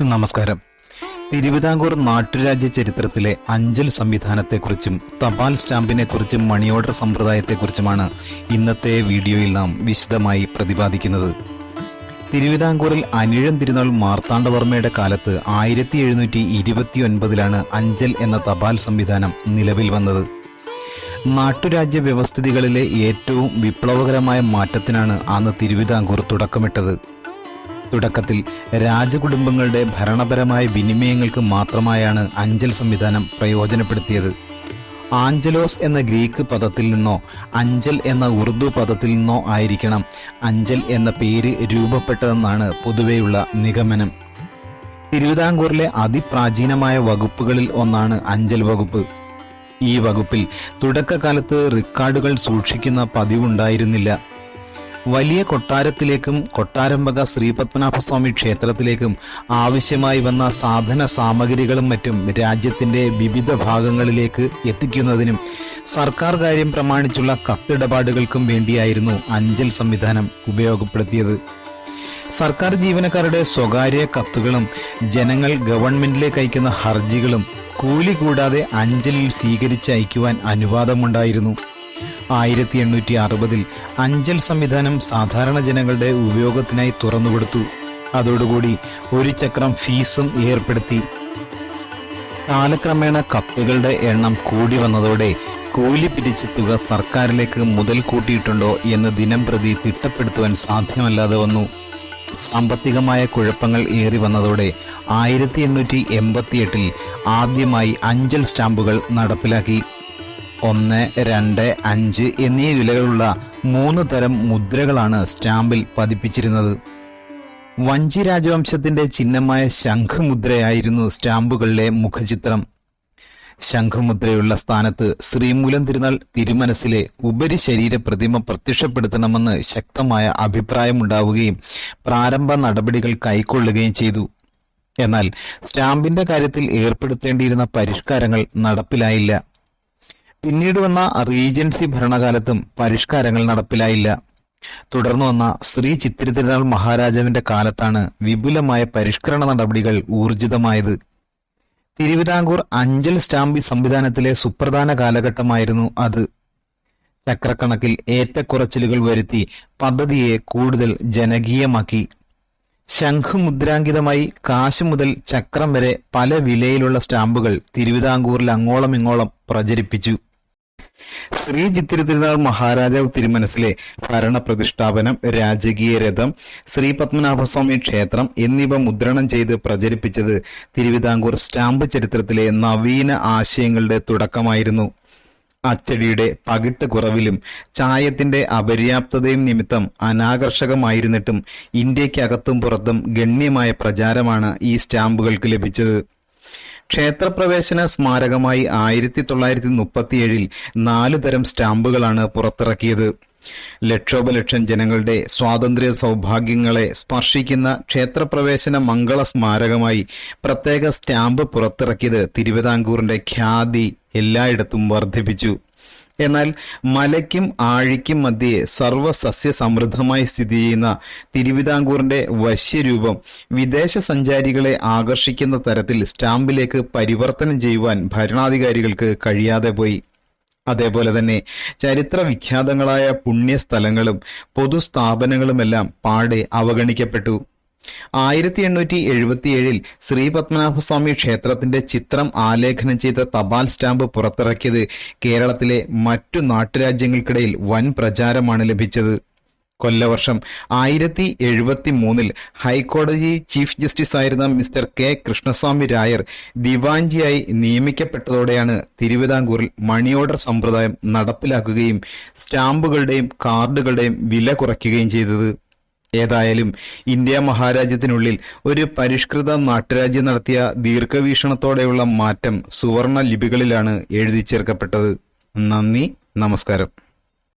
നമസ്കാരം. തിരുവിതാംകൂർ നാട്ടുരാജ്യ ചരിത്രത്തിലെ അഞ്ചൽ സംവിധാനത്തെക്കുറിച്ചും തപാൽ സ്റ്റാമ്പിനെക്കുറിച്ചും മണി ഓർഡർ സമ്പ്രദായത്തെക്കുറിച്ചുമാണ് ഇന്നത്തെ വീഡിയോയിൽ നാം വിശദമായി പ്രതിപാദിക്കുന്നത്. തിരുവിതാംകൂറിൽ അനിഴം തിരുനാൾ മാർത്താണ്ഡവർമ്മയുടെ കാലത്ത് ആയിരത്തി എഴുന്നൂറ്റി ഇരുപത്തി ഒൻപതിലാണ് അഞ്ചൽ എന്ന തപാൽ സംവിധാനം നിലവിൽ വന്നത്. നാട്ടുരാജ്യ വ്യവസ്ഥിതികളിലെ ഏറ്റവും വിപ്ലവകരമായ മാറ്റത്തിനാണ് അന്ന് തിരുവിതാംകൂർ തുടക്കമിട്ടത്. തുടക്കത്തിൽ രാജകുടുംബങ്ങളുടെ ഭരണപരമായ വിനിമയങ്ങൾക്ക് മാത്രമായാണ് അഞ്ചൽ സംവിധാനം പ്രയോജനപ്പെടുത്തിയത്. ആഞ്ചലോസ് എന്ന ഗ്രീക്ക് പദത്തിൽ നിന്നോ അഞ്ചൽ എന്ന ഉറുദു പദത്തിൽ നിന്നോ ആയിരിക്കണം അഞ്ചൽ എന്ന പേര് രൂപപ്പെട്ടതെന്നാണ് പൊതുവെയുള്ള നിഗമനം. തിരുവിതാംകൂറിലെ അതിപ്രാചീനമായ വകുപ്പുകളിൽ ഒന്നാണ് അഞ്ചൽ വകുപ്പ്. ഈ വകുപ്പിൽ തുടക്കകാലത്ത് റെക്കോർഡുകൾ സൂക്ഷിക്കുന്ന പതിവുണ്ടായിരുന്നില്ല. വലിയ കൊട്ടാരത്തിലേക്കും കൊട്ടാരംബക ശ്രീപത്മനാഭസ്വാമി ക്ഷേത്രത്തിലേക്കും ആവശ്യമായി വന്ന സാധന സാമഗ്രികളും മറ്റും രാജ്യത്തിന്റെ വിവിധ ഭാഗങ്ങളിലേക്ക് എത്തിക്കുന്നതിനും സർക്കാർ കാര്യം പ്രമാണിച്ചുള്ള കത്തിടപാടുകൾക്കും വേണ്ടിയായിരുന്നു അഞ്ചൽ സംവിധാനം ഉപയോഗപ്പെടുത്തിയത്. സർക്കാർ ജീവനക്കാരുടെ സ്വകാര്യ കത്തുകളും ജനങ്ങൾ ഗവൺമെന്റിലേക്ക് അയക്കുന്ന ഹർജികളും കൂലി കൂടാതെ അഞ്ചലിൽ സ്വീകരിച്ച് അയക്കുവാൻ അനുവാദമുണ്ടായിരുന്നു. ആയിരത്തി എണ്ണൂറ്റി അറുപതിൽ അഞ്ചൽ സംവിധാനം സാധാരണ ജനങ്ങളുടെ ഉപയോഗത്തിനായി തുറന്നുകൊടുത്തു. അതോടുകൂടി ഒരു ചക്രം ഫീസും ഏർപ്പെടുത്തി. കാലക്രമേണ കപ്പുകളുടെ എണ്ണം കൂടി വന്നതോടെ കൂലി പിരിച്ച തുക സർക്കാരിലേക്ക് മുതൽ കൂട്ടിയിട്ടുണ്ടോ എന്ന് ദിനം പ്രതി തിട്ടപ്പെടുത്തുവാൻ സാധ്യമല്ലാതെ വന്നു. സാമ്പത്തികമായ കുഴപ്പങ്ങൾ ഏറി വന്നതോടെ ആയിരത്തി എണ്ണൂറ്റി എൺപത്തിയെട്ടിൽ ആദ്യമായി അഞ്ചൽ സ്റ്റാമ്പുകൾ നടപ്പിലാക്കി. ഒന്ന് രണ്ട് അഞ്ച് എന്നീ വിലകളുള്ള മൂന്ന് തരം മുദ്രകളാണ് സ്റ്റാമ്പിൽ പതിപ്പിച്ചിരുന്നത്. വഞ്ചി രാജവംശത്തിന്റെ ചിഹ്നമായ ശംഖുമുദ്രയായിരുന്നു സ്റ്റാമ്പുകളിലെ മുഖചിത്രം. ശംഖുമുദ്രയുള്ള സ്ഥാനത്ത് ശ്രീമൂലം തിരുനാൾ തിരുമനസിലെ ഉപരിശരീര പ്രതിമ പ്രത്യക്ഷപ്പെടുത്തണമെന്ന് ശക്തമായ അഭിപ്രായമുണ്ടാവുകയും പ്രാരംഭ നടപടികൾ കൈക്കൊള്ളുകയും ചെയ്തു. എന്നാൽ സ്റ്റാമ്പിന്റെ കാര്യത്തിൽ ഏർപ്പെടുത്തേണ്ടിയിരുന്ന പരിഷ്കാരങ്ങൾ നടപ്പിലായില്ല. പിന്നീട് വന്ന റീജൻസി ഭരണകാലത്തും പരിഷ്കാരങ്ങൾ നടപ്പിലായില്ല. തുടർന്നു വന്ന ശ്രീ ചിത്തിരതിരുനാൾ മഹാരാജാവിന്റെ കാലത്താണ് വിപുലമായ പരിഷ്കരണ നടപടികൾ ഊർജിതമായത്. തിരുവിതാംകൂർ അഞ്ചൽ സ്റ്റാമ്പി സംവിധാനത്തിലെ സുപ്രധാന കാലഘട്ടമായിരുന്നു അത്. ചക്രക്കണക്കിൽ ഏറ്റക്കുറച്ചിലുകൾ വരുത്തി പദ്ധതിയെ കൂടുതൽ ജനകീയമാക്കി. ശംഖുമുദ്രാങ്കിതമായി കാശ് മുതൽ ചക്രം വരെ പല വിലയിലുള്ള സ്റ്റാമ്പുകൾ തിരുവിതാംകൂറിൽ അങ്ങോളം ഇങ്ങോളം പ്രചരിപ്പിച്ചു. ശ്രീ ചിത്തിരി തിരുനാൾ മഹാരാജാവ് തിരുമനസിലെ ഭരണ പ്രതിഷ്ഠാപനം രാജകീയ രഥം ശ്രീ പത്മനാഭസ്വാമി ക്ഷേത്രം എന്നിവ മുദ്രണം ചെയ്ത് പ്രചരിപ്പിച്ചത് തിരുവിതാംകൂർ സ്റ്റാമ്പ് ചരിത്രത്തിലെ നവീന ആശയങ്ങളുടെ തുടക്കമായിരുന്നു. അച്ചടിയുടെ പകിട്ട് കുറവിലും ചായത്തിന്റെ അപര്യാപ്തതയും നിമിത്തം അനാകർഷകമായിരുന്നിട്ടും ഇന്ത്യക്കകത്തും പുറത്തും ഗണ്യമായ പ്രചാരമാണ് ഈ സ്റ്റാമ്പുകൾക്ക് ലഭിച്ചത്. ക്ഷേത്രപ്രവേശന സ്മാരകമായി ആയിരത്തി തൊള്ളായിരത്തി മുപ്പത്തിയേഴിൽ നാല് തരം സ്റ്റാമ്പുകളാണ് പുറത്തിറക്കിയത്. ലക്ഷോപലക്ഷം ജനങ്ങളുടെ സ്വാതന്ത്ര്യ സൗഭാഗ്യങ്ങളെ സ്പർശിക്കുന്ന ക്ഷേത്രപ്രവേശന മംഗള സ്മാരകമായി പ്രത്യേക സ്റ്റാമ്പ് പുറത്തിറക്കിയത് തിരുവിതാംകൂറിന്റെ ഖ്യാതി എല്ലായിടത്തും വർദ്ധിപ്പിച്ചു. എന്നാൽ മലയ്ക്കും ആഴിക്കും മധ്യേ സർവസസ്യ സമൃദ്ധമായി സ്ഥിതി ചെയ്യുന്ന തിരുവിതാംകൂറിന്റെ വശ്യരൂപം വിദേശ സഞ്ചാരികളെ ആകർഷിക്കുന്ന തരത്തിൽ സ്റ്റാമ്പിലേക്ക് പരിവർത്തനം ചെയ്യുവാൻ ഭരണാധികാരികൾക്ക് കഴിയാതെ പോയി. അതേപോലെ തന്നെ ചരിത്ര വിഖ്യാതങ്ങളായ പുണ്യസ്ഥലങ്ങളും പൊതുസ്ഥാപനങ്ങളുമെല്ലാം പാടെ അവഗണിക്കപ്പെട്ടു. ആയിരത്തി എണ്ണൂറ്റി എഴുപത്തിയേഴിൽ ശ്രീ പത്മനാഭസ്വാമി ക്ഷേത്രത്തിന്റെ ചിത്രം ആലേഖനം ചെയ്ത തപാൽ സ്റ്റാമ്പ് പുറത്തിറക്കിയത് കേരളത്തിലെ മറ്റു നാട്ടുരാജ്യങ്ങൾക്കിടയിൽ വൻ പ്രചാരമാണ് ലഭിച്ചത്. കൊല്ലവർഷം ആയിരത്തി എഴുപത്തി മൂന്നിൽ ഹൈക്കോടതി ചീഫ് ജസ്റ്റിസ് ആയിരുന്ന മിസ്റ്റർ കെ കൃഷ്ണസ്വാമി രായർ ദിവാഞ്ചിയായി നിയമിക്കപ്പെട്ടതോടെയാണ് തിരുവിതാംകൂറിൽ മണി ഓർഡർ സമ്പ്രദായം നടപ്പിലാക്കുകയും സ്റ്റാമ്പുകളുടെയും കാർഡുകളുടെയും വില കുറയ്ക്കുകയും ചെയ്തത്. ഏതായാലും ഇന്ത്യ മഹാരാജ്യത്തിനുള്ളിൽ ഒരു പരിഷ്കൃത നാട്ടുരാജ്യം നടത്തിയ ദീർഘവീക്ഷണത്തോടെയുള്ള മാറ്റം സുവർണ ലിപികളിലാണ് എഴുതി ചേർക്കപ്പെട്ടത്. നന്ദി നമസ്കാരം.